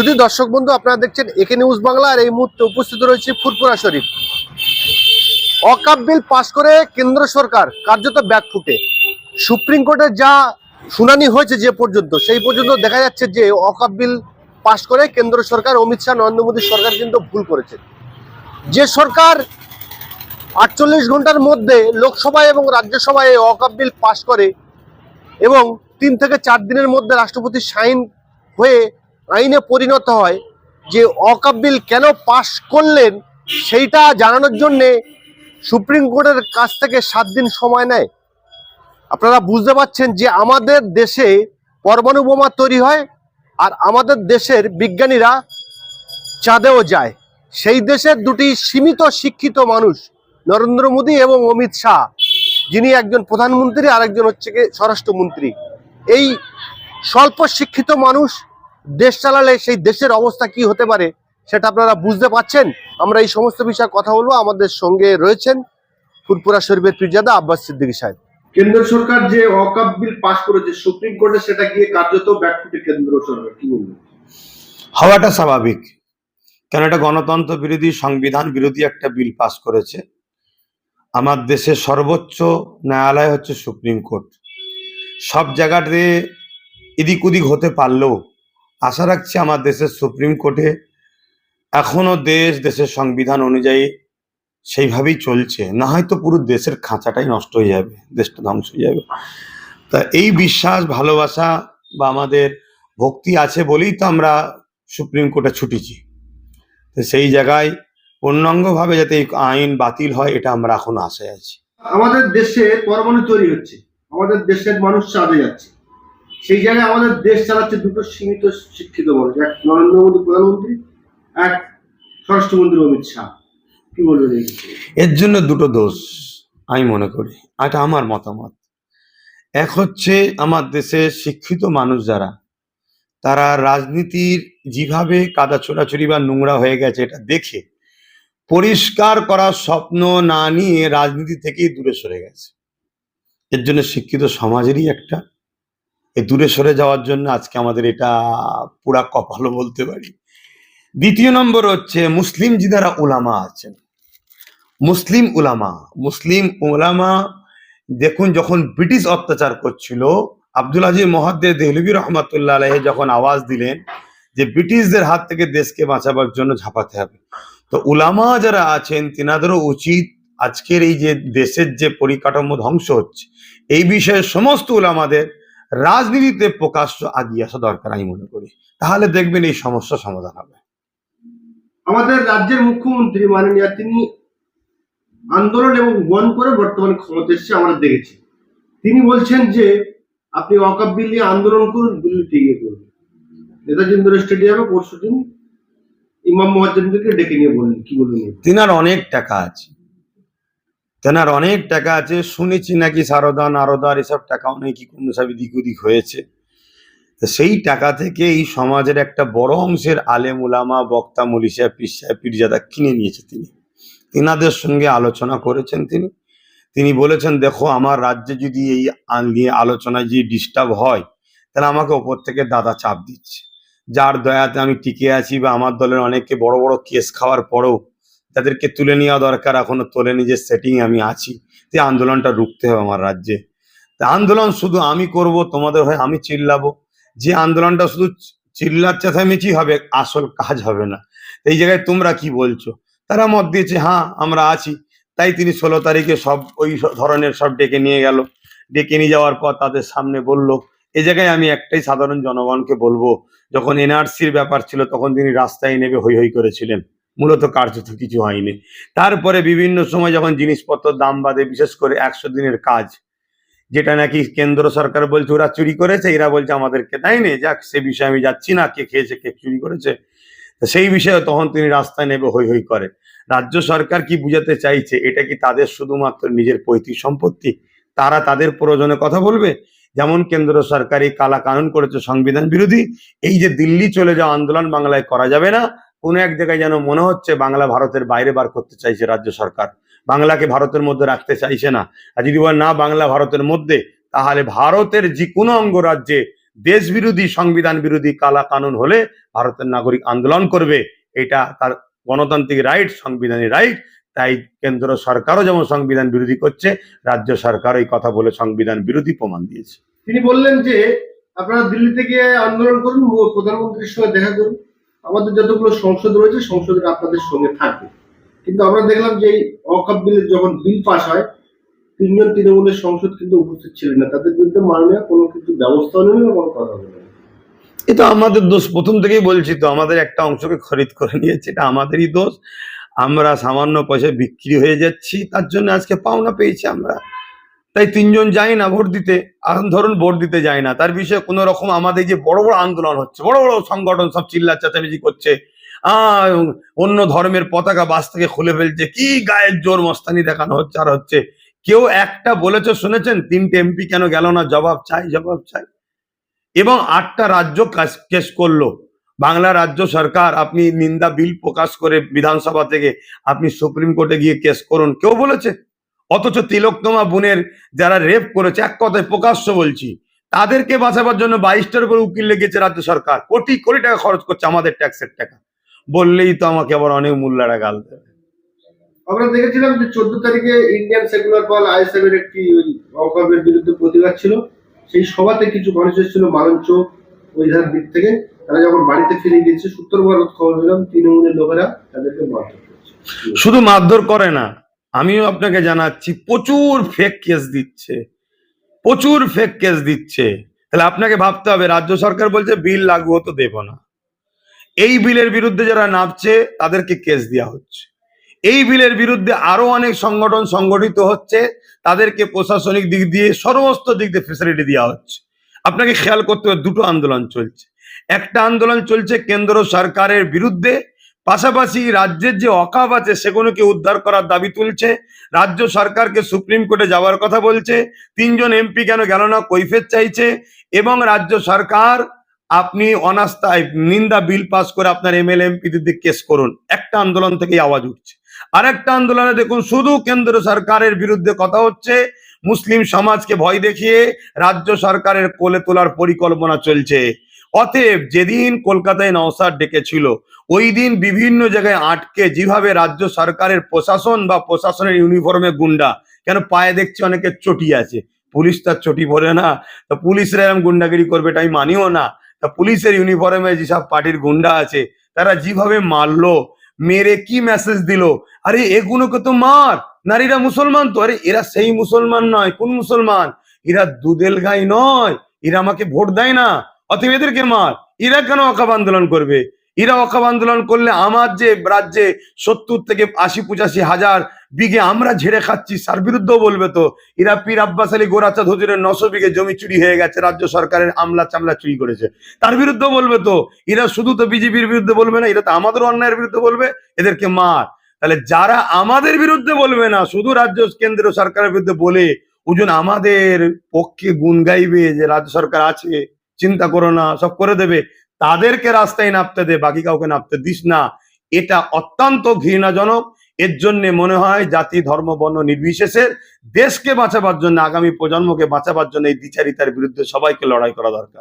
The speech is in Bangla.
শুধু দর্শক বন্ধু, আপনারা দেখছেন একে নিউজ বাংলা, আর এই মুহূর্তে উপস্থিত রয়েছে ফুরপুরা শরীফ। অকাপ বিল পাশ করে কেন্দ্র সরকার কার্যত ব্যাক ফুটে। সুপ্রিম কোর্টে যা শুনানি হয়েছে যে পর্যন্ত, সেই পর্যন্ত দেখা যাচ্ছে যে অকাপ বিল পাশ করে কেন্দ্র সরকার, অমিত শাহ, নরেন্দ্র মোদী সরকার কিন্তু ভুল করেছে। যে সরকার আটচল্লিশ ঘণ্টার মধ্যে লোকসভায় এবং রাজ্যসভায় অকাপ বিল পাশ করে এবং তিন থেকে চার দিনের মধ্যে রাষ্ট্রপতি সাইন হয়ে আইনে পরিণত হয় যে অকাপ বিল কেন পাশ করলেন সেইটা জানানোর জন্যে সুপ্রিম কোর্টের কাছ থেকে সাত দিন সময় নেয়। আপনারা বুঝতে পারছেন যে আমাদের দেশে পরমাণু বোমা তৈরি হয় আর আমাদের দেশের বিজ্ঞানীরা চাঁদেও যায়। সেই দেশের দুটি সীমিত শিক্ষিত মানুষ, নরেন্দ্র মোদী এবং অমিত শাহ, যিনি একজন প্রধানমন্ত্রী আর একজন হচ্ছে স্বরাষ্ট্রমন্ত্রী। এই স্বল্প শিক্ষিত মানুষ দেশ চালালে সেই দেশের অবস্থা কি হতে পারে সেটা আপনারা বুঝতে পাচ্ছেন আমরা এই সমস্ত বিষয়ে কথা বলব। আমাদের সঙ্গে রয়েছেন ফুরপুরা শরীফের পিরজাদা আব্বাস সিদ্দিকী সাহেব। কেন্দ্র সরকার যে অকাপ বিল পাশ করেছে সুপ্রিম কোর্টে সেটা গিয়ে কার্যত ব্যাকফুটে কেন্দ্র সরকার। কি বলবেন? হওয়াটা স্বাভাবিক। কেন এটা গণতন্ত্র বিরোধী সংবিধান বিরোধী একটা বিল পাস করেছে। আমার দেশের সর্বোচ্চ ন্যায়ালয় হচ্ছে সুপ্রিম কোর্ট। সব জায়গাতে এদিক ওদিক হতে পারলেও আশা রাখছি আমার দেশের সুপ্রিম কোর্টে এখনও দেশ, দেশের সংবিধান অনুযায়ী সেইভাবেই চলছে। না হয়তো পুরো দেশের খাঁচাটাই নষ্ট হয়ে যাবে, দেশটা ধ্বংস হয়ে যাবে। তা এই বিশ্বাস, ভালোবাসা বা আমাদের ভক্তি আছে বলেই তো আমরা সুপ্রিম কোর্টে ছুটেছি। তো সেই জায়গায় পূর্ণাঙ্গভাবে যাতে এই আইন বাতিল হয়, এটা আমরা এখন আশায় আছি। আমাদের দেশে পরমাণু তৈরি হচ্ছে। আমাদের দেশের মানুষ চাঁদে যাচ্ছে। সেই জায়গায় আমাদের দেশ চালাচ্ছে দুটো সীমিত শিক্ষিত মানুষ এক নরেন্দ্র মোদী প্রধানমন্ত্রী, এক স্বরাষ্ট্রমন্ত্রী অমিত শাহ। কি বলবেন এর জন্য দুটো দোষ আমি মনে করি এটা আমার মতামত। এক হচ্ছে আমার দেশের শিক্ষিত মানুষ যারা, তারা রাজনীতির যেভাবে কাদা ছোড়াছুড়ি বা নোংরা হয়ে গেছে এটা দেখে পরিষ্কার করার স্বপ্ন না নিয়ে রাজনীতি থেকেই দূরে সরে গেছে। এর জন্য শিক্ষিত সমাজেরই একটা এই দূরে সরে যাওয়ার জন্য আজকে আমাদের এটা পুরা কপালও বলতে পারি। দ্বিতীয় নম্বর হচ্ছে মুসলিম যারা ওলামা আছেন। মুসলিম উলামা মুসলিম উলামা দেখুন যখন ব্রিটিশ অত্যাচার করছিল, আব্দুল আজিজ মহাদ্দে দেহলবী রহমতুল্লাহ আলহে যখন আওয়াজ দিলেন যে ব্রিটিশদের হাত থেকে দেশকে বাঁচাবার জন্য ঝাঁপাতে হবে। তো উলামা যারা আছেন, তিনাদেরও উচিত আজকের এই যে দেশের যে পরিকাঠামো ধ্বংস হচ্ছে, এই বিষয়ে সমস্ত উলামাদের রাজনীতিতে প্রকাশ্য আগিয়ে আসা দরকার আমি মনে করি। তাহলে দেখবেন এই সমস্যা সমাধান হবে। আমাদের রাজ্যের মুখ্যমন্ত্রী মাননীয় তিনি আন্দোলন এবং বন করে বর্তমানে ক্ষমতা এসেছে আমরা দেখেছি। তিনি বলছেন যে আপনি বিল নিয়ে আন্দোলন করুন দিল্লিতে গিয়ে করুন নেতাজি ইন্দিরা স্টেডিয়ামে পরশু দিন ইমাম মহাজনদেরকে ডেকে নিয়ে বললেন কি বলবেন তিনার অনেক টাকা আছে। তেনার অনেক টাকা আছে? শুনেছি নাকি সারদা নারদার এসব টাকা নাকি কোন সব দিক ওদিক হয়েছে। সেই টাকা থেকে এই সমাজের একটা বড় অংশের আলেম উলামা, বক্তা মলিশা পিসা পিরজাদা কিনে নিয়েছে তিনি। তিনাদের সঙ্গে আলোচনা করেছেন তিনি। তিনি বলেছেন, দেখো, আমার রাজ্যে যদি এই নিয়ে আলোচনায় যদি ডিস্টার্ব হয়, তাহলে আমাকে ওপর থেকে দাদা চাপ দিচ্ছে। যার দয়াতে আমি টিকে আছি বা আমার দলের অনেকে বড় বড় কেস খাওয়ার পরেও তাদেরকে তুলে নেওয়া দরকার। এখনও তোলেনি যে সেটিং আমি আছি। যে আন্দোলনটা রুখতে হবে আমার রাজ্যে। তা আন্দোলন শুধু আমি করব, তোমাদের হয়ে আমি চিল্লাবো। যে আন্দোলনটা শুধু চিল্লার চেঁচামেচি হবে, আসল কাজ হবে না। এই জায়গায় তোমরা কি বলছো? তারা মত দিয়েছে হ্যাঁ আমরা আছি। তাই তিনি ষোলো তারিখে সব ওই ধরনের সব ডেকে নিয়ে গেল। ডেকে নিয়ে যাওয়ার পর তাদের সামনে বলল, এ জায়গায় আমি একটাই সাধারণ জনগণকে বলব, যখন এনআরসির ব্যাপার ছিল, তখন তিনি রাস্তায় নেমে হই হই করেছিলেন। মূলত কার্যত কিছু হয়নি। তারপরে বিভিন্ন সময় যখন জিনিসপত্র দাম বাদে, বিশেষ করে একশো দিনের কাজ, যেটা নাকি কেন্দ্র সরকার বলছে ওরা চুরি করেছে, এরা বলছে আমাদেরকে দেয়নি যাক, সে বিষয়ে আমি যাচ্ছি না, কে খেয়েছে, কে চুরি করেছে। সেই বিষয়ে তখন তিনি রাস্তায় নেবে হই হই করে। রাজ্য সরকার কি বুঝাতে চাইছে, এটা কি তাদের শুধুমাত্র নিজের পৈতৃক সম্পত্তি? তারা তাদের প্রয়োজনে কথা বলবে? যেমন কেন্দ্র সরকার এই কালা কানুন করেছে সংবিধান বিরোধী, এই যে দিল্লি চলে যাওয়া আন্দোলন বাংলায় করা যাবে না কোনো এক জায়গায় যেন মনে হচ্ছে বাংলা ভারতের বাইরে বার করতে চাইছে রাজ্য সরকার। বাংলাকে ভারতের মধ্যে রাখতে চাইছে না। আর যদি বলে না, বাংলা ভারতের মধ্যে, তাহলে ভারতের যে কোনো অঙ্গরাজ্যে দেশ বিরোধী সংবিধান বিরোধী কালা কানুন হলে ভারতের নাগরিক আন্দোলন করবে। এটা তার গণতান্ত্রিক রাইট সংবিধানের রাইট তাই কেন্দ্র সরকারও যেমন সংবিধান বিরোধী করছে, রাজ্য সরকার এই কথা বলে সংবিধান বিরোধী প্রমাণ দিয়েছে। তিনি বললেন যে, আপনারা দিল্লিতে গিয়ে আন্দোলন করুন, প্রধানমন্ত্রীর সঙ্গে দেখা করুন। আমাদের যতগুলো সংসদ রয়েছে সংসদের আপনাদের সঙ্গে থাকবে। কিন্তু আমরা দেখলাম যে এই অকাপ বিলের যখন বিল পাস হয়, তিনজন তৃণমূলের সংসদ কিন্তু উপস্থিত ছিলেন না। তাদের বিরুদ্ধে মাননীয় কোনো কিছু ব্যবস্থা নেই না কোনো কথা বলেন এটা আমাদের দোষ। প্রথম থেকেই বলছি তো, আমাদের একটা অংশকে খরিদ করে নিয়েছে, এটা আমাদেরই দোষ। আমরা সামান্য পয়সায় বিক্রি হয়ে যাচ্ছি, তার জন্য আজকে পাওনা পেয়েছি আমরা। তাই তিনজন যায় না ভোট দিতে ধরুন ভোট দিতে যায় না। তার বিষয়ে কোনো রকম আমাদের যে বড় বড় আন্দোলন হচ্ছে, বড় বড় সংগঠন সব চিল্লা চেঁচামেচি করছে অন্য ধর্মের পতাকা বাস থেকে খুলে ফেলছে, কি গায়ের জোর মস্তানি দেখানো হচ্ছে আর হচ্ছে। কেউ একটা বলেছে, শুনেছেন? তিনটে এমপি কেন গেল না? জবাব চাই জবাব চাই। এবং আটটা রাজ্য কেস করল। বাংলা রাজ্য সরকার, আপনি নিন্দা, বিল প্রকাশ করে বিধানসভা থেকে আপনি সুপ্রিম কোর্টে গিয়ে কেস করুন। কেউ বলেছে? অথচ তিলোত্তমা বোনের যারা রেপ করেছে এক কথায় প্রকাশ্য বলছি তাদেরকে বাঁচাবার জন্য বাইশটার উপর উকিল লেগেছে রাজ্য সরকার। কোটি কোটি টাকা খরচ করছে আমাদের ট্যাক্সের টাকা। বললেই তো আমাকে আবার অনেক মূল্যারা গাল দেবে। আমরা দেখেছিলাম যে চোদ্দ তারিখে ইন্ডিয়ান সেকুলার পাল আইএসএফ এর একটি ওই অকাপের বিরুদ্ধে প্রতিবাদ ছিল। সেই সভাতে কিছু মানুষ এসেছিল মালঞ্চ ওই ধার দিক থেকে। তারা যখন বাড়িতে ফিরে গিয়েছে সূত্র ভারত খবর পেলাম তৃণমূলের লোকেরা তাদেরকে মারধর করেছে। শুধু মারধর করে না আমিও আপনাকে জানাচ্ছি, প্রচুর ফেক কেস দিচ্ছে, প্রচুর ফেক কেস দিচ্ছে। তাহলে আপনাকে ভাবতে হবে, রাজ্য সরকার বলছে বিল লাগু হতো দেব না। এই বিলের বিরুদ্ধে যারা নামছে, তাদেরকে কেস দেওয়া হচ্ছে। এই বিলের বিরুদ্ধে আরও অনেক সংগঠন সংগঠিত হচ্ছে, তাদেরকে প্রশাসনিক দিক দিয়ে সমস্ত দিক দিয়ে ফেসিলিটি দেওয়া হচ্ছে। আপনাকে খেয়াল করতে হবে, দুটো আন্দোলন চলছে। একটা আন্দোলন চলছে কেন্দ্র সরকারের বিরুদ্ধে পাশাপাশি রাজ্যের যে অকাব আছে সেগুলোকে উদ্ধার করার দাবি তুলছে। রাজ্য সরকারকে সুপ্রিম কোর্টে যাওয়ার কথা বলছে। তিনজন এমপি কেন গেল না কৈফেত চাইছে এবং রাজ্য সরকার, আপনি অনাস্থায় নিন্দা বিল পাস করে আপনার এমএলএ এমপিদের কেস করুন। একটা আন্দোলন থেকেই আওয়াজ উঠছে। আর একটা আন্দোলনে দেখুন, শুধু কেন্দ্র সরকারের বিরুদ্ধে কথা হচ্ছে। মুসলিম সমাজকে ভয় দেখিয়ে রাজ্য সরকারের কোলে তোলার পরিকল্পনা চলছে। অতএব যেদিন কলকাতায় নওসাদ ডেকেছিল ওই দিন বিভিন্ন জায়গায় আটকে যেভাবে রাজ্য সরকারের প্রশাসন বা প্রশাসনের ইউনিফর্মে গুন্ডা, কেন পায়ে দেখছি অনেকের চটি আছে। পুলিশ তার চটি পরে না, তা পুলিশরা এরকম গুন্ডাগিরি করবে এটা আমি মানিও না। তা পুলিশের ইউনিফর্মে যেসব পার্টির গুন্ডা আছে, তারা যেভাবে মারলো, মেরে কি মেসেজ দিল, আরে এগুলোকে তো মার, নারীরা মুসলমান তো, আরে এরা সেই মুসলমান নয়, কোন মুসলমান? এরা দুদেল গাই নয়, এরা আমাকে ভোট দেয় না। অতএব এদেরকে মার এরা কেন অকাব আন্দোলন করবে? এরা অকাব আন্দোলন করলে আমার যে রাজ্যে সত্তর থেকে আশি, পঁচাশি হাজার বিঘে আমরা ঝেড়ে খাচ্ছি, তার বিরুদ্ধেও বলবে তো। এরা পীর আব্বাস আলী গোরাচাঁদ হুজুরের নশো বিঘে জমি চুরি হয়ে গেছে, রাজ্য সরকারের আমলা চামলা চুরি করেছে। তার বিরুদ্ধেও বলবে তো। এরা শুধু তো বিজেপির বিরুদ্ধে বলবে না, এরা তো আমাদের অন্যায়ের বিরুদ্ধে বলবে, এদেরকে মার। তাহলে যারা আমাদের বিরুদ্ধে বলবে না, শুধু রাজ্য কেন্দ্র সরকারের বিরুদ্ধে বলে ওজন আমাদের পক্ষে গুণ গাইবে যে রাজ্য সরকার আছে। চিন্তা করো না, সব করে দেবে। তাদেরকে রাস্তায় নামতে দে, বাকি কাউকে নামতে দিস না। এটা অত্যন্ত ঘৃণাজনক। এর জন্য মনে হয় জাতি, ধর্ম, বর্ণ নির্বিশেষে দেশকে বাঁচাবার জন্য, আগামী প্রজন্মকে বাঁচাবার জন্য এই দ্বিচারিতার বিরুদ্ধে সবাইকে লড়াই করা দরকার।